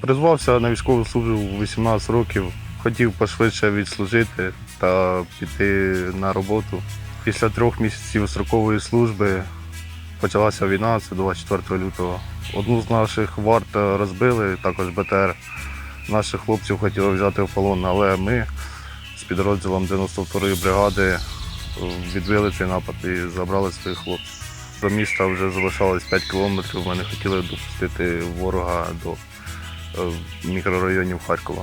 Призвався на військову службу у 18 років. Хотів пошвидше відслужити та піти на роботу. Після трьох місяців строкової служби почалася війна, це 24 лютого. Одну з наших варт розбили, також БТР. Наших хлопців хотіли взяти в полон, але ми з підрозділом 92-ї бригади відбили цей напад і забрали своїх хлопців. До міста вже залишалось 5 кілометрів. Ми не хотіли допустити ворога до е, мікрорайонів Харкова.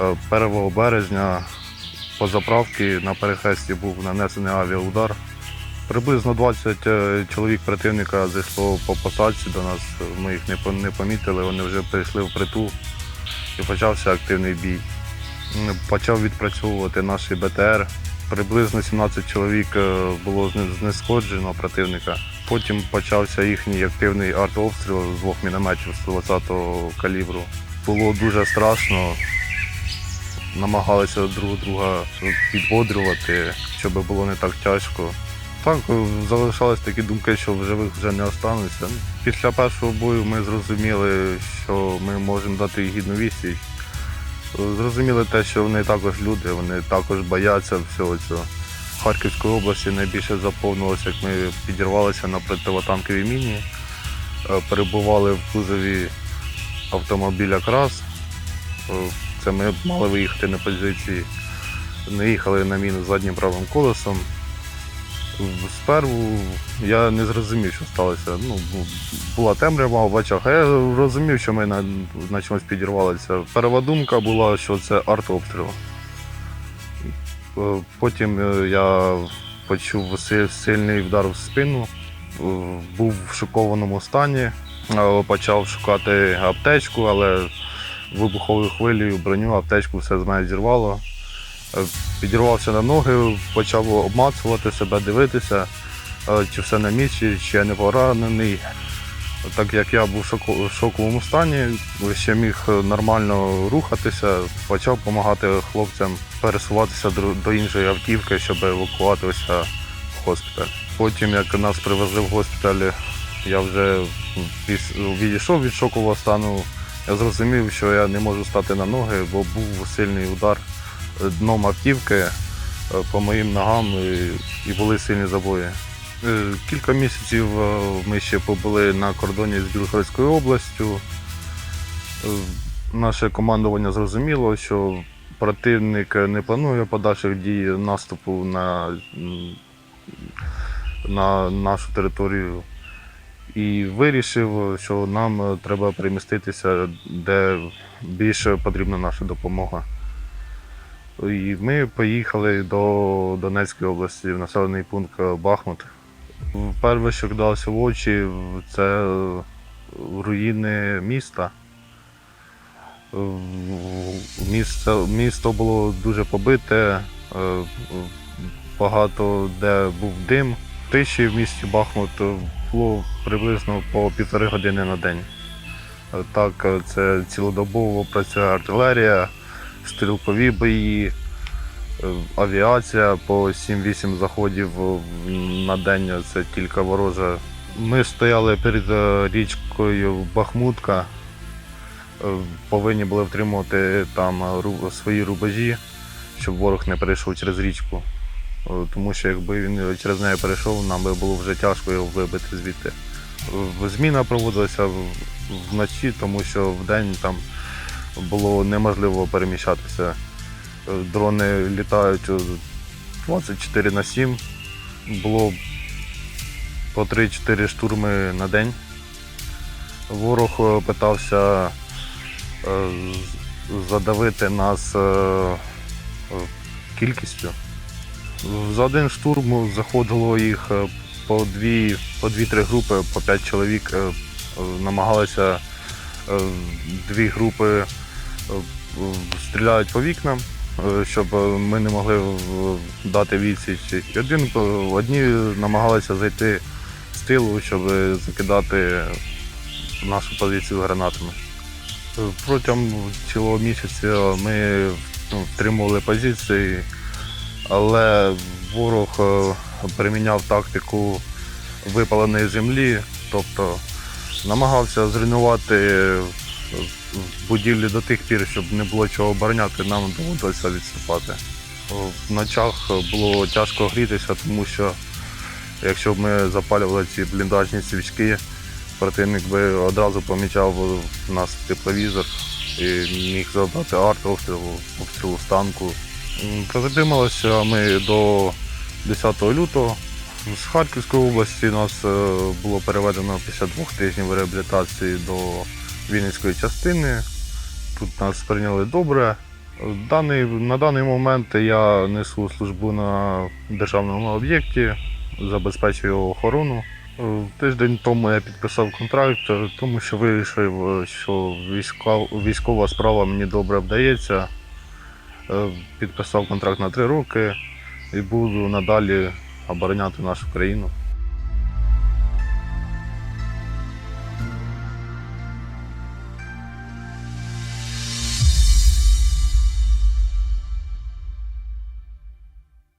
Е, 1 березня по заправці на перехресті був нанесений авіаудар. Приблизно 20 е, чоловік противника зайшло по посадці до нас. Ми їх не помітили, вони вже прийшли в притул і почався активний бій. Почав відпрацьовувати наш БТР. Приблизно 17 чоловік е, було зне- знешкоджено противника. Потім почався їхній активний артобстріл з двох мінометів 120-го калібру. Було дуже страшно. Намагалися друг друга підбодрювати, щоб було не так тяжко. Так, залишались такі думки, що в живих вже не остануться. Після першого бою ми зрозуміли, що ми можемо дати гідну відсіч. Зрозуміли те, що вони також люди, вони також бояться всього цього. В Харківській області найбільше заповнилося, як ми підірвалися на противотанковій міні, е, перебували в кузові автомобіля Крас. Е, Це ми мали виїхати на позиції. Не їхали на міну заднім правим колесом. Сперву я не зрозумів, що сталося. Ну, була темрява в очах, я розумів, що ми на, на чомусь підірвалися. Перша думка була, що це артобстріл. Е, Потім е, я почув сильний вдар в спину, е, був в шокованому стані, почав шукати аптечку, але вибуховою хвилею броню, аптечку все з мене зірвало. Підірвався на ноги, почав обмацувати себе, дивитися, чи все на місці, чи я не поранений. Так як я був в шоковому стані, ще міг нормально рухатися, почав допомагати хлопцям пересуватися до- іншої автівки, щоб евакууватися в госпіталь. Потім, як нас привезли в госпіталь, я вже відійшов від шокового стану. Я зрозумів, що я не можу стати на ноги, бо був сильний удар дном автівки е, по моїм ногам і були сильні забої. Е, Кілька місяців е, ми ще побули на кордоні з Білгородською областю. Е, Наше командування зрозуміло, що противник не планує подальших дій наступу на, на нашу територію і вирішив, що нам треба переміститися, де більше потрібна наша допомога. І ми поїхали до Донецької області, в населений пункт Бахмут. Перше, що кидалося в очі, це руїни міста. Місто, місто було дуже побите, е, багато де був дим. Тиші в місті Бахмут було приблизно по півтори години на день. Е, Так, е, це цілодобово працює артилерія, стрілкові бої, е, авіація по 7-8 заходів на день. Це тільки ворожа. Ми стояли перед е, річкою Бахмутка. Е, Повинні були втримувати там свої рубежі, щоб ворог не перейшов через річку. Е, Тому що якби він через неї перейшов, нам би було вже тяжко його вибити звідти. Зміна проводилася вночі, тому що вдень там було неможливо переміщатися. Дрони літають е, 24 на 7. Було по 3-4 штурми на день. Ворог е, питався е, задавити нас е, кількістю. За один штурм заходило їх по дві, по дві-три групи, по п'ять чоловік. Намагалися дві групи стріляють по вікнам, щоб е, ми не могли дати відсіч. Один, е, одні намагалися зайти з тилу, щоб закидати нашу позицію гранатами. Е, Протягом цілого місяця ми ну, втримували позиції, але ворог е, приміняв тактику випаленої землі, тобто намагався зруйнувати в будівлі до тих пір, щоб не було чого обороняти, нам доводилося відступати. В ночах було тяжко грітися, тому що якщо б ми запалювали ці бліндажні свічки, противник би одразу помічав в нас тепловізор і міг завдати артобстрілу, обстрілу з танку. М, Прозадималися ми до 10 лютого. З Харківської області нас е, було переведено після двох тижнів реабілітації до Вінницької частини. Тут нас прийняли добре. Даний, на даний момент я несу службу на державному об'єкті, забезпечую його охорону. Е, Тиждень тому я підписав контракт, е, тому що вирішив, е, що військова, справа мені добре вдається. Підписав контракт на три роки і буду надалі обороняти нашу країну.